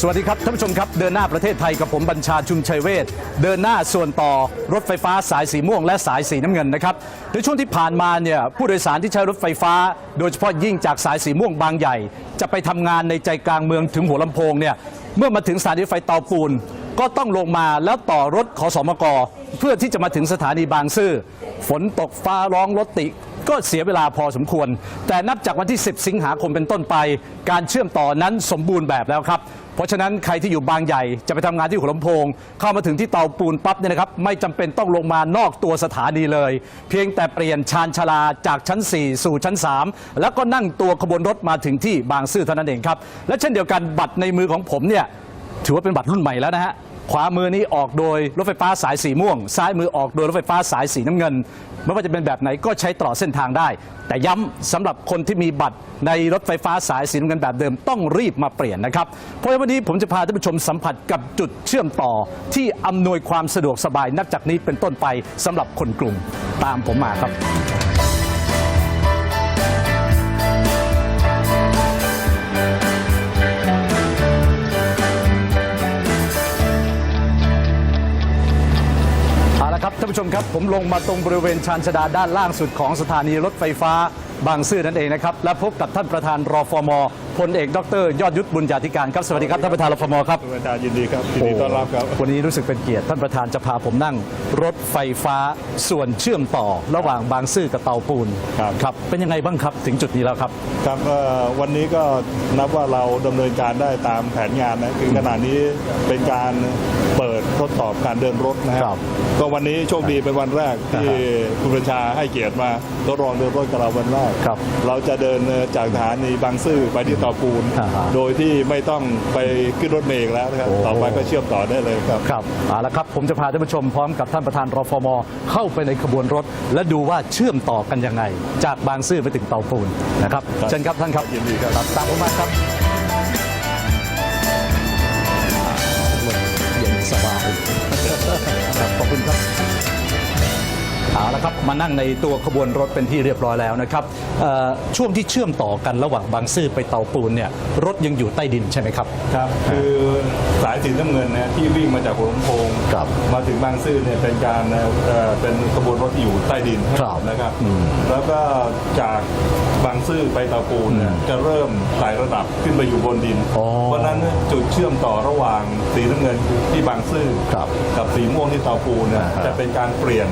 สวัสดีครับท่านผู้ชมครับเดินหน้าประเทศไทยกับผมบัญชาชุมชัยเวทเดินหน้าส่วนต่อรถไฟฟ้าสายสีม่วงและสายสีน้ำเงินนะครับในช่วงที่ผ่านมาเนี่ยผู้โดยสารที่ใช้รถไฟฟ้า โดยเฉพาะยิ่งจากสายสีม่วงบางใหญ่ จะไปทำงานในใจกลางเมืองถึงหัวลำโพงเนี่ยเมื่อมาถึงสถานีรถไฟเตาปูน ก็ต้องลงมาแล้วต่อรถขอสมก เพื่อที่จะมาถึงสถานีบางซื่อฝนตกฟ้าร้องรถติด ก็เสียเวลาพอสมควร แต่นับจากวันที่ 10 สิงหาคมเป็นต้นไป การเชื่อมต่อนั้นสมบูรณ์แบบแล้วครับเพราะฉะนั้นใครที่อยู่บางใหญ่จะไปทำงานที่หัวลำโพง เข้ามาถึงที่เตาปูนปั๊บเนี่ยนะครับไม่จำเป็นต้องลงมานอกตัวสถานีเลย เพียงแต่เปลี่ยนชานชาลาจากชั้น 4 สู่ชั้น 3 แล้วก็นั่งตัวขบวนรถมาถึงที่บางซื่อเท่านั้นเองครับ และเช่นเดียวกันบัตรในมือของผมเนี่ยถือว่าเป็นบัตรรุ่นใหม่แล้วนะฮะ ขวามือนี้ออกโดยรถไฟฟ้าสายสีม่วง ซ้ายมือออกโดยรถไฟฟ้าสายสีน้ำเงิน ไม่ว่าจะเป็นแบบไหนก็ใช้ตลอดเส้นทางได้ แต่ย้ำสำหรับคนที่มีบัตรในรถไฟฟ้าสายสีน้ำเงินแบบเดิมต้องรีบมาเปลี่ยนนะครับ เพราะวันนี้ผมจะพาท่านผู้ชมสัมผัสกับจุดเชื่อมต่อ ที่อำนวยความสะดวกสบายนับจากนี้เป็นต้นไปสำหรับคนกรุงตามผมมาครับ ผู้ชมครับ ผมลงมาตรงบริเวณชานชดาด้านล่างสุดของสถานีรถไฟฟ้าบางซื่อนั่นเองนะครับ และพบกับท่านประธานรอฟม พลเอกดรยอดยุทธบุญญาธิการครับสวัสดีครับท่านประธานรฟมครับอาจารย์ยินดีครับยินดีต้อนรับครับ วันนี้รู้สึกเป็นเกียรติท่านประธานจะพาผมนั่ง รถไฟฟ้าส่วนเชื่อมต่อ ระหว่างบางซื่อกับเตาปูนครับครับเป็นยังไงบ้างครับถึงจุดนี้แล้วครับครับเอ่อวันนี้ก็นับว่าเราดำเนินการได้ตามแผนงานนะคือขณะนี้เป็นการเปิดทดสอบการเดินรถนะคครัรับบก็วันนี้โชคดีเป็นวันแรกที่อ่าฮะคุณประชาให้เกียรติมาทดลองเดินรถกับเราวันแรกครับเราจะเดินจากสถานีบางซื่อไปที่เตาปูน อ่าฮะ โดยที่ไม่ต้องไปขึ้นรถเมล์อีกแล้วนะครับโอ้ต่อไปก็เชื่อมต่อได้เลยครับ ครับเอาละครับ ผมจะพาท่านผู้ชมพร้อมกับท่านประธานรฟม เข้าไปในขบวนรถ และดูว่าเชื่อมต่อกันยังไง จากบางซื่อไปถึงเตาปูนนะครับ ครับเชิญครับท่านครับยินดีครับ ตามผมมาครับ เอาละครับมานั่งในตัวขบวนรถเป็นที่เรียบร้อยแล้วนะครับเอ่อช่วงที่เชื่อมต่อกันระหว่างบางซื่อไปเตาปูนเนี่ยรถยังอยู่ใต้ดินใช่ไหมครับครับคือสายสีน้ำเงินนะที่วิ่งมาจากหัวลำโพงครับมาถึงบางซื่อเนี่ยเป็นการเอ่อเป็นขบวนรถที่อยู่ใต้ดินครับนะครับแล้วก็จากบางซื่อไปเตาปูนเนี่ยจะเริ่มไต่ระดับขึ้นไปอยู่บนดินอ๋อเพราะฉะนั้นจุดเชื่อมต่อระหว่างสีน้ำเงินที่บางซื่อครับกับสีม่วงที่เตาปูนเนี่ยอ่าฮะจะเป็นการเปลี่ยน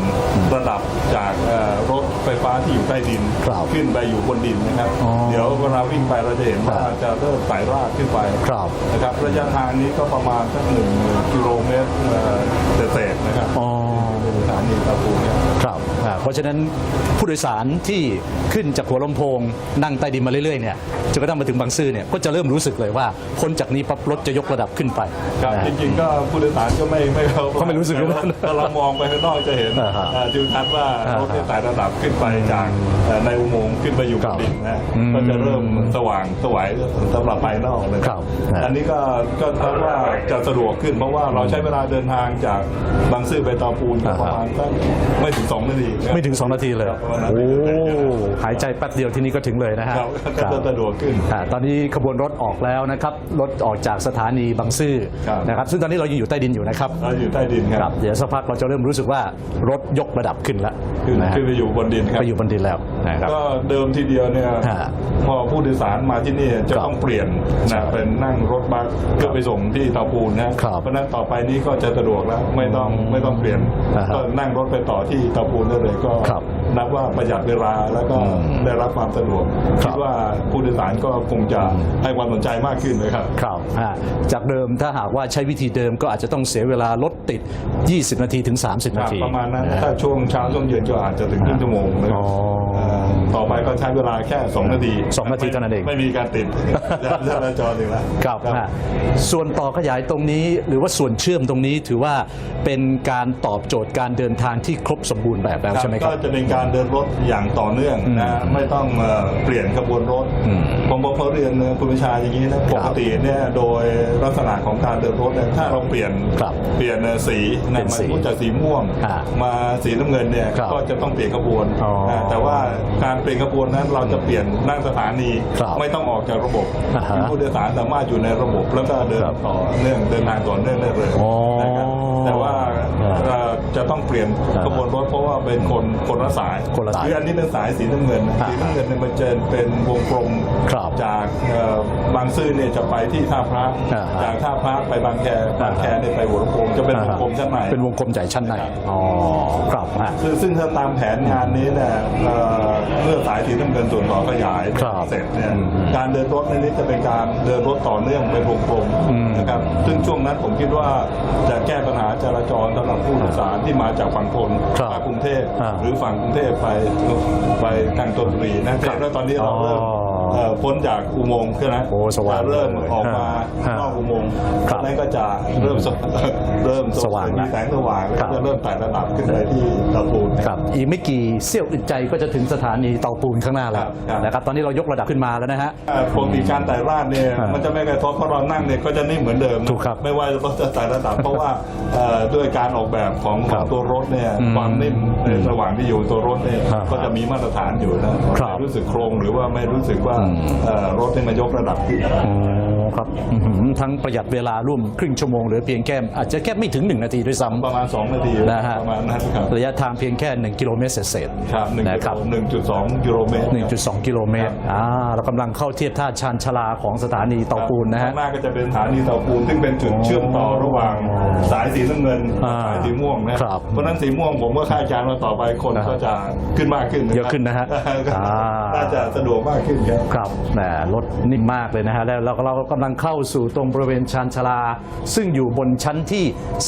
ระดับจากเอ่อรถไฟฟ้าที่อยู่ใต้ดินครับขึ้นไปอยู่บนดินนะครับอ๋อเดี๋ยวเวลาวิ่งไปเราจะเห็นว่าครับจะเริ่มไต่รากขึ้นไปครับนะครับระยะทางนี้ก็ประมาณสักหนึ่งกิโลเมตรเอ่อเศษๆนะครับอ๋อเป็นสถานีตาปูเนี่ยครับอ่าเพราะฉะนั้นผู้โดยสารที่ขึ้นจากหัวลำโพง นั่งใต้ดินมาเรื่อยๆเนี่ยจนกระทั่งมาถึงบางซื่อเนี่ยก็จะเริ่มรู้สึกเลยว่าพ้นจากนี้ปั๊บรถจะยกระดับขึ้นไปครับนะจริงๆก็ผู้โดยสารก็ไม่ไม่เขาเขาไม่รู้สึกแต่ว่าเลยถ้าเรามองไปข้างนอกจะเห็นอ่าฮะเอ่อทิวทัศน์ว่าอ่ารถเนี่ยไต่ระดับขึ้นไปจากเอ่อในอุโมงค์ขึ้นไปอยู่บครันบดินนะอืมก็จะเริ่มสว่างสวยสำหรับภายนอกเลยครับอันนี้ก็ก็คาดว่าจะสะดวกขึ้นเพราะว่าเราใช้เวลาเดินทางจากบางซื่อไปเตาปูนก็ประมาณสักไม่ถึงสองนาทีนะครับไม่ถึง 2 นาทีเลยครับประมาณนั้นโอ้หายใจแป๊บเดียวที่นี่ก็ถึงเลยนะฮะครับก็จะสะดวกขึ้นอ่าตอนนี้ขบวนรถออกแล้วนะครับรถออกจากสถานีบางซื่อครับนะครับซึ่งตอนนี้เรายังอยู่ใต้ดินอยู่นะครับเราอยู่ใต้ดินคครัรับบเดี๋ยวสักพักเราจะเริ่มรู้สึกว่ารถยกระดับขึ้นแล้วขึ้นนะฮะขึ้นไปอยู่บนดินครับ ไปอยู่บนดินแล้วนะครับ ก็เดิมทีเดียวเนี่ยฮะพอผู้โดยสารมาที่นี่จะครับต้องเปลี่ยนใช่นะเป็นนั่งรถบัสเพื่อไปส่งที่เตาปูนนะครับเพราะฉะนั้นต่อไปนี้ก็จะสะดวกแล้วไม่ต้องไม่ต้องเปลี่ยนอ่าฮะก็นั่งรถไปต่อที่เตาปูนได้เลยก็ครับ นับว่าประหยัดเวลาแล้วก็อืมได้รับความสะดวกครับคิดว่าผู้โดยสารก็คงจะให้ความสนใจมากขึ้นนะครับครับอ่าจากเดิมถ้าหากว่าใช้วิธีเดิมก็อาจจะต้องเสียเวลารถติด 20 นาทีถึง 30 นาที ประมาณนั้นฮถ้าช่วงเช้าช่วงเย็นก็อาจจะถึงครึ่งชั่วโมงนะครับอ๋อเอ่อ ต่อไปก็ใช้เวลาแค่ 2 นาทีสองนาทีเท่านั้นเอง ไม่มีการติดจราจรอีกแล้วครับฮะส่วนต่อขยายตรงนี้ หรือว่าส่วนเชื่อมตรงนี้ถือว่าเป็นการตอบโจทย์การเดินทางที่ครบสมบูรณ์แบบแล้วใช่ไหมคก็รับจะเป็นการเดินรถอย่างต่อเนื่องนะไม่ต้องเอ่อเปลี่ยนขบวนรถอืมผมบอกเขาเรียนคุณประชาอย่างนี้นะปกติเนี่ยโดยลักษณะของการเดินรถเนี่ยถ้าเราเปลี่ยนครับเปลี่ยนสีเปลี่นะยนมัสีนพูดจากสีม่วงอ่ามาสีน้ำเงินเนี่ยครับก็จะต้องเปลี่ยนขบวนอ๋อนะแต่ว่าการเปลี่ยนขบวนนนั้นเราจะเปลี่ยนนั่งสถานีครับไม่ต้องออกจากระบบอ่าฮะผู้โดยสารสามารถอยู่ในระบบแล้วก็เดินครับต่อเนื่องเดินทางต่อเนื่องได้เลยอ๋อนะครับ แต่ว่าอ่าเอ่อจะต้องเปลี่ยนอ่าขบวนรถเพราะว่าเป็นคนคนละสายคนละสายคืออันนี้เป็นสายสีน้ำเงินอ่าสีน้ำเงินเนี่ยมันจะเป็นวงกลมครับจากเอ่อบางซื่อเนี่ยจะไปที่ท่าพระอ่าฮะ จากท่าพระไปบางแคบางแคเนี่ยไปหัวลำโพงจะเป็นวงกลมชั้นใน เป็นวงกลมใหญ่ชั้นในอ๋อครับฮะ คือซึ่งถ้าตามแผนงานนี้เนี่ยเอ่อเมื่อสายสีน้ำเงินส่วนต่อขยายครับเสร็จเนี่ยอืมการเดินรถในนี้จะเป็นการเดินรถต่อเนื่องเป็นวงกลมอืมนะครับซึ่งช่วงนั้นผมคิดว่าจะแก้ปัญหาจราจรสำหรับผู้โดยสารที่มาจากฝั่งทนครับมากรุงเทพอ่าหรือฝั่งกรุงเทพไปไปทางธนบุรีนะแล้วตอนนี้เราเริ่มอ๋อ เอ่อพ้นจากอุโมงค์ใช่ไหมโอ้สว่างจะเริ่มออกมาฮะนอกอุโมงค์ครับนั้นก็จะเริ่มสเริ่มสว่างมีละแสงสว่างแล้วครับ ก็จะเริ่มไต่ระดับขึ้นไปที่ตะปูน ครับอีกไม่กี่เสี้ยวอึดใจก็จะถึงสถานีเตาปูนข้างหน้าแล้วครับครับนะครับตอนนี้เรายกระดับขึ้นมาแล้วนะฮะ เอ่อปกติการไต่รากเนี่ยอ่ามัมันจะไม่กระทบเพราะเรานั่งเนี่ยก็จะนิ่มเหมือนเดิมนะถูกครับไม่ว่าเราจะไต่ระดับ เพราะว่าเอ่อด้วยการออกแบบของคขรัอบงตัวรถเนี่ยอืมความนิ่มในระหว่างที่อยู่ตัวรถเนี่ยอ่าก็จะมีมาตรฐานอยู่นะครับไม่รู้สึกโครงหรือว่าไม่รู้สึกว่าอืมเอ่อรถเนี่มายกระดับขึ้นอ๋อครับอื้อหือทั้งประหยัดเวลาร่วมครึ่งชั่วโมงหรือเพียงแค่อาจจะแค่ไม่ถึง 1 นาทีด้วยซ้ำ ประมาณ 2 นาทีนะฮะ ประมาณนั้นครับ ระยะทางเพียงแค่ 1 กิโลเมตรเศษๆครับหนึ่งนะครับหนึ่งจุดสองกิโลเมตร1.2 กิโลเมตรอ่าเรากำลังเข้าเทียบท่าชานชาลาของสถานีเตาปูนนะฮะ ข้างหน้าก็จะเป็นสถานีเตาปูน ซึ่งเป็นจุดเชื่อมต่อระหว่างสายสีน้ำเงินกับอ่าสายสีม่วงนะครับ เพราะฉะนั้นสีม่วงผมก็คาดการณ์ว่าต่อไปคนนะครับก็จะขึ้นมากขึ้นเยอะขึ้นนะฮะอ่า น่าจะสะดวกมากขึ้นครับ ครับแหมรถนิ่มมากเลยนะฮะแล้วเราเรากำลังเข้าสู่ตรงบริเวณชานชาลา ซึ่งอยู่บนชั้นที่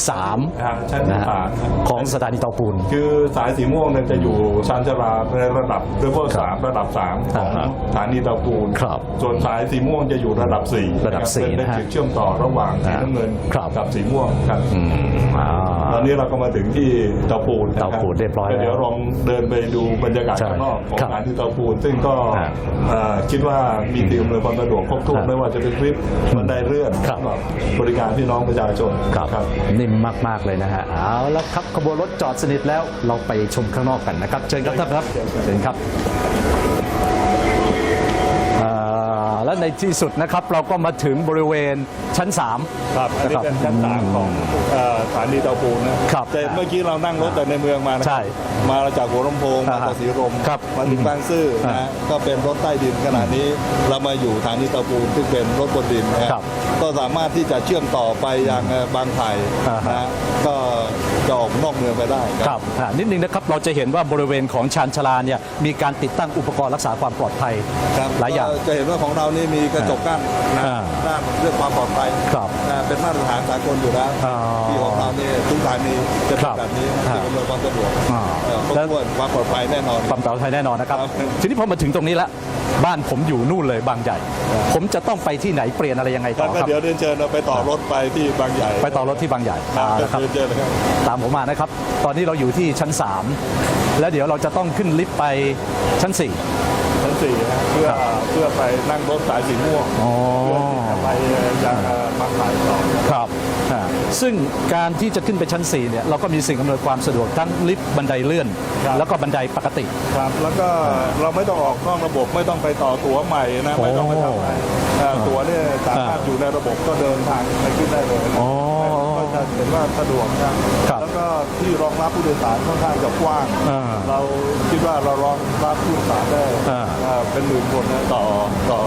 3ครับชั้นที่นะฮะสามครับ ของสถานีเตาปูน คือสายสีม่วงเนี่ยจะอยู่ชานชาลาในระดับเลเวลสามระดับสามของอ่าฮะสถานีเตาปูนครับส่วนสายสีม่วงจะอยู่ระดับสี่ระดับสี่เป็นนะฮะจุดเชื่อมต่อระหว่างสีน้ำเงินครับ กับสีม่วงครับอืมอ่า ตอนนี้เราก็มาถึงที่เตาปูนนะคเตาปูนเรียบร้อยแล้วเดี๋ยวลองเดินไปดูบรรยากาศใช่ข้างนอกของครับสถานที่เตาปูน ซึ่งก็ฮะเอ่อคิดว่ามีทีมเลยความสะดวกครบถ้วนครับไม่ว่าจะเป็นลิฟต์บันไดเลื่อนครับสำหบริการพี่น้องประชาชนครับ นิ่มมากๆเลยนะฮะเอาละครับขบวนรถจอดสนิทแล้วเราไปชมข้างนอกกันนะครับ เชิญครับท่านครับเชิญครับอ่า และในที่สุดนะครับเราก็มาถึงบริเวณชั้น 3 ครับอันนี้เป็นชั้นสามของเอ่อสถานีเตาปูนนะครับแต่เมื่อกี้เรานั่งรถจากในเมืองมานะใช่มาจากหัวลำโพงอ่ามาจากสีลมครับมาถึงบางซื่ออ่านะก็เป็นรถใต้ดินขณะนี้เรามาอยู่สถานีเตาปูนซึ่งเป็นรถบนดินนะคครัรับบก็สามารถที่จะเชื่อมต่อไปยังเอ่อบางไผ่อ่าฮะ นะก็ จะออกนอกเมืองไปได้ครับอ่านิดนึงนะครับเราจะเห็นว่าบริเวณของชานชาลาเนี่ยมีการติดตั้งอุปกรณ์รักษาความปลอดภัยครับหลายอย่าง ก็จะเห็นว่าของเรานี่มีกระจกกั้นนะอ่าด้านเรื่องความปลอดภัยครับนะเป็นมาตรฐานสากลอยู่แล้วอ๋อที่ของเรานี่ทุกสถานีจะคเป็รันบแบบนี้ครับจะอำนวยความสะดวกอ่าเอ่อครบแล้ว ถ้วนความปลอดภัยแน่นอน ความปลอดภัยแน่นอนนะครับ ครับ ทีนี้พอมาถึงตรงนี้แล้วบ้านผมอยู่นู่นเลยบางใหญ่ ผมจะต้องไปที่ไหนเปลี่ยนอะไรยังไงต่แล้อวก็ครับ เดี๋ยวเรียนเชิญเราไปต่อรถไปที่บางใหญ่ไปต่อรถที่บางใหญ่ครับเอาละครับเรียนเชิญเลยครับ ตามผมมานะครับ ตอนนี้เราอยู่ที่ชั้น 3 แล้วเดี๋ยวเราจะต้องขึ้นลิฟต์ไปชั้น 4ชั้นสี่นะเพื่อครับเพื่อไปนั่งรถสายสีม่วงอ๋อเพื่อที่จะไปยังเอ่อบางไผ่ต่อครับอ่า ซึ่งการที่จะขึ้นไปชั้น4เนี่ยเราก็มีสิ่งอำนวยความสะดวกทั้งลิฟต์บันไดเลื่อน ครับ แล้วก็บันไดปกติ ครับแล้วก็เราไม่ต้องออกนอกระบบไม่ต้องไปต่อตั๋วใหม่นะไม่ต้องไปทำอะไรเอ่อตั๋วเนี่ยสามารถอยู่ในระบบก็เดินทางไปขึ้นได้เลยนะอ๋อก็จะเห็นว่าสะดวกนะครับแล้วก็ที่รองรับผู้โดยสารค่อนข้างจะกว้าง อ่าเราคิดว่าเรารองรับผู้โดยสารได้อ่า เอ่อเป็นหมื่นคนนะต่อต่อ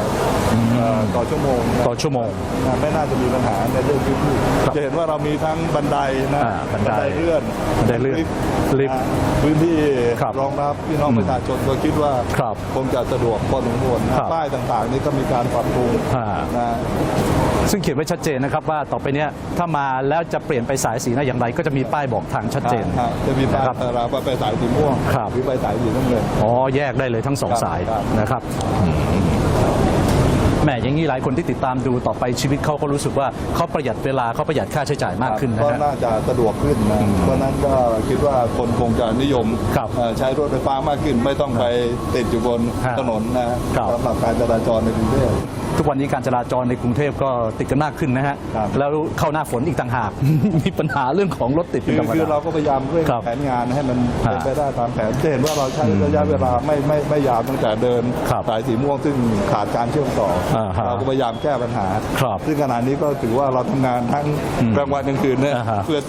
เอ่อต่อชั่วโมงนะต่อชั่วโมงนะไม่น่าจะมีปัญหาในเรื่องพื้นที่ครับจะเห็นว่าเรามีทั้งบันไดนะอ่าบันไดเลื่อนบันไดเลื่อนลิฟต์นะพื้นที่ครับรองรับพี่น้องประชาชนก็คิดว่าครับคงจะสะดวกพอสมควรนะครับป้ายต่างๆ นี่ก็มีการปรับปรุงอ่านะซึ่งเขียนไว้ชัดเจนนะครับว่าต่อไปเนี้ยถ้ามาแล้วจะเปลี่ยนไปสายสีหน้าอย่างไร ก็จะมีป้ายบอกทางชัดเจนครับจะมีป้ายนะครับเวลาไปสายสีม่วงครับหรือไปสายสีน้ำเงินอ๋อแยกได้เลยทั้งสองครับสายครับนะครับ แหมอย่างนี้หลายคนที่ติดตามดูต่อไปชีวิตเขาก็รู้สึกว่าเขาประหยัดเวลาเขาประหยัดค่าใช้จ่ายมากขึ้นนะก็ฮะ น่าจะสะดวกขึ้นนะ เพราะฉะนั้นก็คิดว่าคนคงจะนิยมครับเอ่อใช้รถไฟฟ้ามากขึ้น ไม่ต้องไปติดอยู่บนฮะถนนนะครับ สำหรับการจราจรในกรุงเทพ ทุกวันนี้การจราจรในกรุงเทพก็ติดกันมากขึ้นนะฮะ ครับ แล้วเข้าหน้าฝนอีกต่างหาก มีปัญหาเรื่องของรถติดเป็คืนอธรรมคือดา เราก็พยายามเร่งครับแผนงานให้มันฮะเป็นไปได้ตามแผนจะเห็นว่าเราใช้ระยะเวลาไม่ไม่ไม่ยาวตั้งแต่เดินครับสายสีม่วงซึ่งขาดการเชื่อมต่ออาฮะเราก็พยายามแก้ปัญหา ครับซึ่งขณะนี้ก็ถือว่าเราทำงานทั้งกลางวันกลางคืนเนี่ยอ่าฮะเพื่อ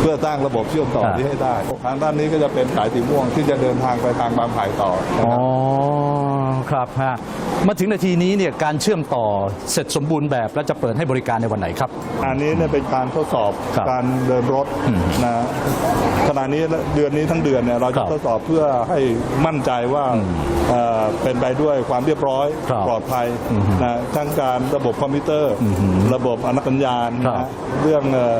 เพื่อสร้างระบบเชื่อมต่อฮะที่ให้ได้ทางด้านนี้ก็จะเป็นสายสีม่วงที่จะเดินทางไปทางบางไผ่ต่อนะอ๋คอรับ ครับฮะมาถึงนาทีนี้เนี่ยการเชื่อมต่อเสร็จสมบูรณ์แบบและจะเปิดให้บริการในวันไหนครับ อันนี้เนี่ยเป็นการทดสอบครับการเดินรถนะขณะนี้เดือนนี้ทั้งเดือนเนี่ยเราครัจะบทดสอบเพื่อให้มั่นใจว่าเอ่อเป็นไปด้วยความเรียบร้อยครับปลอดภัยนะทั้งการระบบคอมพิวเตอร์ ระบบอนักสัญญาณครับนะเรื่องเอ่อ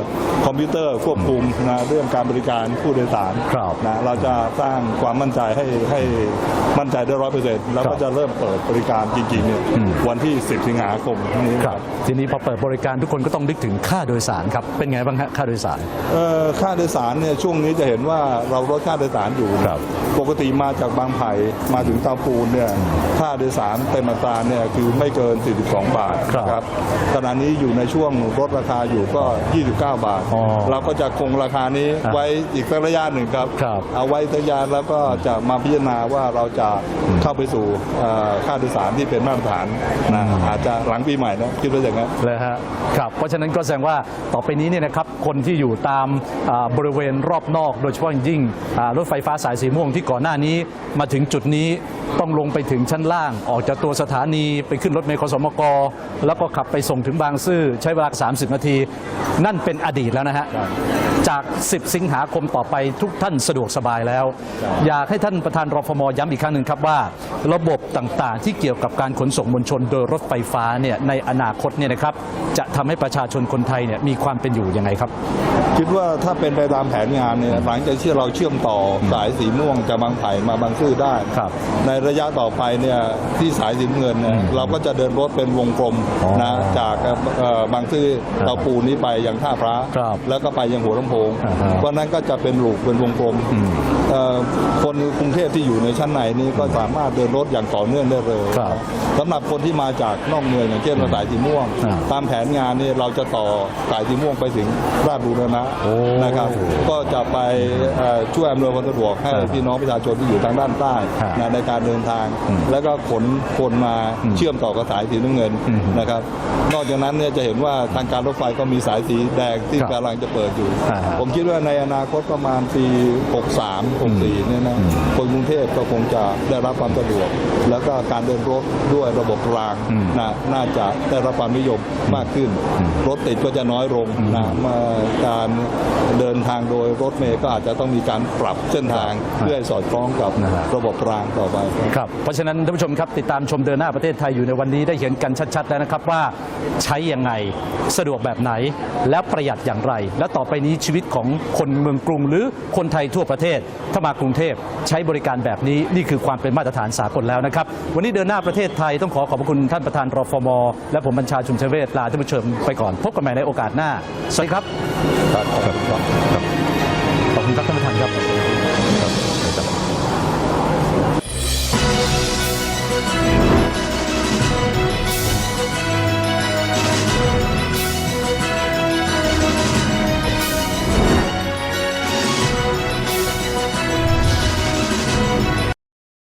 คอมพิวเตอร์ควบคุมนะเรื่องการบริการผู้โดยสารครับ นะเราจะสร้างความมั่นใจให้ให้มั่นใจได้ร้อยเปอร์เซ็นต์แล้วครัก็บจะเริ่มเปิดบริการจริงๆเนี่ยวันที่ 10 สิงหาคมนี้ครับ ทีนี้พอเปิดบริการทุกคนก็ต้องนึกถึงค่าโดยสารครับ เป็นไงบ้างฮะค่าโดยสารเอ่อค่าโดยสารเนี่ยช่วงนี้จะเห็นว่าเราลดค่าโดยสารอยู่ครับปกติมาจากบางไผ่มาถึงเตาปูนเนี่ยค่าโดยสารเต็มอัตราเนี่ยคือไม่เกิน 42 บาทครับขณะนี้อยู่ในช่วงลดราคาอยู่ก็ 29 บาทอ๋อเราก็จะคงราคานี้อะไว้อีกสักระยะหนึ่งครับครับ เอาไว้สักระยะแล้วก็จะมาพิจารณาว่าเราจะเข้าไปสู่เอ่อค่าโดยสารที่เป็นมาตรฐานนะอาจจะหลังปีใหม่นะคิดว่าอย่างนั้นเลยฮะครับเพราะฉะนั้นก็แสดงว่าต่อไปนี้เนี่ยนะครับคนที่อยู่ตามบริเวณรอบนอก โดยเฉพาะยิ่งรถไฟฟ้าสายสีม่วงที่ก่อนหน้านี้มาถึงจุดนี้ต้องลงไปถึงชั้นล่าง ออกจากตัวสถานีไปขึ้นรถเมล์คสมก แล้วก็ขับไปส่งถึงบางซื่อใช้เวลา 30 นาที นั่นเป็นอดีตแล้วนะฮะ จาก 10 สิงหาคมต่อไปทุกท่านสะดวกสบายแล้ว อยากให้ท่านประธานรฟมย้ำอีกครั้งหนึ่งครับว่า ระบบต่างๆ ที่เกี่ยวกับการขนส่งมวลชน โดยรถไฟฟ้าเนี่ยในอนาคตเนี่ยนะครับจะทำให้ประชาชนคนไทยเนี่ยมีความเป็นอยู่ยังไงครับ คิดว่าถ้าเป็นไปตามแผนงานเนี่ยหลังจากที่เราเชื่อมต่อสายสีม่วงจากบางไผ่มาบางซื่อได้ ครับในระยะต่อไปเนี่ยที่สายสีน้ำเงินเนี่ยเราก็จะเดินรถเป็นวงกลมอ๋อนะจากเอ่อบางซื่อเตาปูนนี้ไปยังท่าพระ ครับ แล้วก็ไปยังหัวลำโพงอ่าฮะเพราะนั้นก็จะเป็นลูกเป็นวงกลมเอ่อคนกรุงเทพที่อยู่ในชั้นในนี้ก็สามารถเดินรถอย่างต่อเนื่องได้เลยครับสำหรับคนที่มาจากนอกเมืองอย่างเช่นสายสีม่วงอ่าตามแผนงานเนี่ยเราจะต่อสายสีม่วงไปถึงราชบูรณะโอ้นะครับ ก็จะไปเอ่อช่วยอำนวยความสะดวกให้ครับพี่น้องประชาชนที่อยู่ทางด้านใต้ครับนะในการเดินทาง แล้วก็ขนคนมาเชื่อมต่อกับสายสีน้ำเงินอืมนะครับ นอกจากนั้นเนี่ยจะเห็นว่าทางการรถไฟก็มีสายสีแดงที่ครับกำลังจะเปิดอยู่อ่าฮะผมคิดว่าในอนาคตประมาณปี 63 64เนี่ยนะคนกรุงเทพก็คงจะได้รับความสะดวก แล้วก็การเดินรถด้วยระบบรางอืมนะน่าจะได้รับความนิยมมากขึ้น รถติดก็จะน้อยลงนะมาการเดินทางโดยรถเมล์ก็อาจจะต้องมีการปรับเส้นทางเพื่อให้สอดคล้องกับนะฮะระบบรางต่อไปครับครับเพราะฉะนั้นท่านผู้ชมครับติดตามชมเดินหน้าประเทศไทยอยู่ในวันนี้ได้เห็นกันชัดๆแล้วนะครับว่าใช้ยังไงสะดวกแบบไหนและประหยัดอย่างไร และต่อไปนี้ชีีวิตของคนเมืองกรุง หรือคนไทยทั่วประเทศ ถ้ามากรุงเทพใช้บริการแบบนี้นี่คือความเป็นมาตรฐานสากลแล้วนะครับ วันนี้เดินหน้าประเทศไทยต้องขอขอบพระคุณท่านประธานรฟม และผมบัญชาชุมเชเวศลาท่านผู้ชมไปก่อน พบกันใหม่ในโอกาสหน้า สวัสดีครับครับ